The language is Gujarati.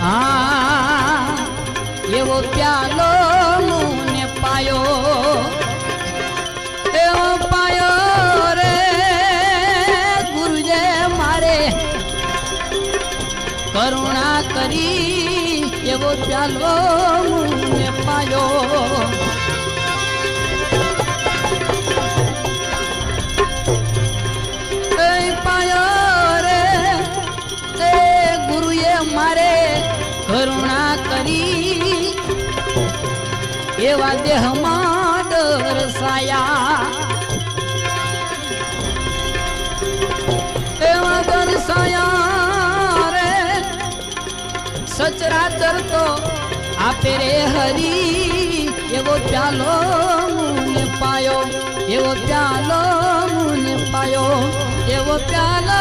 હા, એવો પ્યાલો મુને પાયો. એવો પાયો રે, ગુરુજે મારે. કરુણા કરી એવો પ્યાલો મુને કરુણા કરી એવા દેહમાં દર્શાયા એવા દર્શાયા રે. સચરાચર તો આપે રે હરી. એવો પ્યાલો મુને પાયો, એવો પ્યાલો મુને પાયો, એવો પ્યાલો